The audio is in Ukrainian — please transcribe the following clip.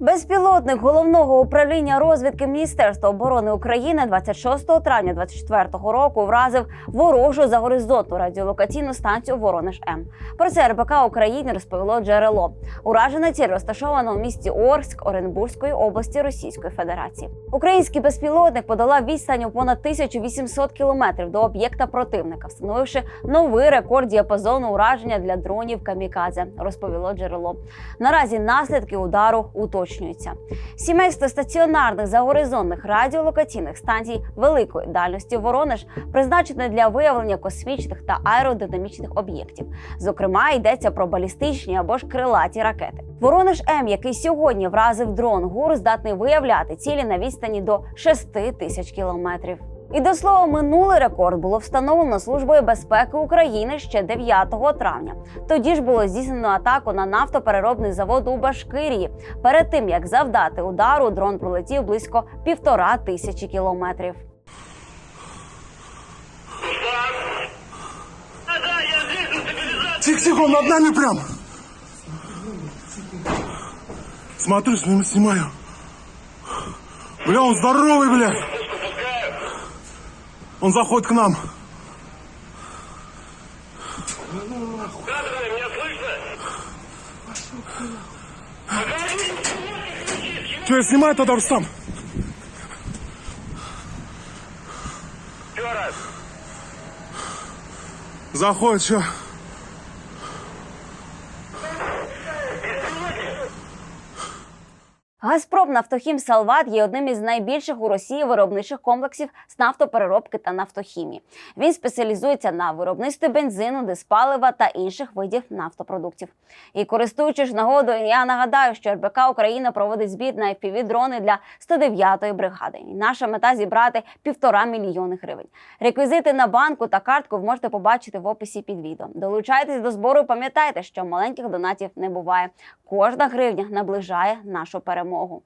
Безпілотник головного управління розвідки Міністерства оборони України 26 травня 2024 року вразив ворожу за горизонту радіолокаційну станцію Воронеж М. Про це РБК України розповіло джерело. Уражена ціль розташована у місті Орськ Оренбурзької області Російської Федерації. Український безпілотник подолав відстань у понад 1800 кілометрів до об'єкта противника, встановивши новий рекорд діапазону ураження для дронів камікадзе, розповіло джерело. Наразі наслідки удару уточнюються. Сімейство стаціонарних загоризонних радіолокаційних станцій великої дальності Воронеж призначене для виявлення космічних та аеродинамічних об'єктів. Зокрема, йдеться про балістичні або ж крилаті ракети. Воронеж М, який сьогодні вразив дрон ГУР, здатний виявляти цілі на відстані до 6 тисяч кілометрів. І до слова, минулий рекорд було встановлено службою безпеки України ще 9 травня. Тоді ж було здійснено атаку на нафтопереробний завод у Башкирії. Перед тим як завдати удару, дрон пролетів близько півтора тисячі кілометрів. Тихо, тихо, над нами прям. Смотрю, снимаю, снимаю. Бля, он здоровый, бля. Он заходит к нам. Кадровый, меня слышно? Че, я снимаю тогда, Рустам? Еще раз. Заходит, что? Газпром Нафтохім Салват є одним із найбільших у Росії виробничих комплексів з нафтопереробки та нафтохімії. Він спеціалізується на виробництві бензину, диспалива та інших видів нафтопродуктів. І користуючись нагодою, я нагадаю, що РБК Україна проводить збір на fpv дрони для 109-ї бригади. І наша мета зібрати півтора мільйони гривень. Реквізити на банку та картку ви можете побачити в описі під відео. Долучайтесь до збору. Пам'ятайте, що маленьких донатів не буває. Кожна гривня наближає нашу перемогу. 模糊。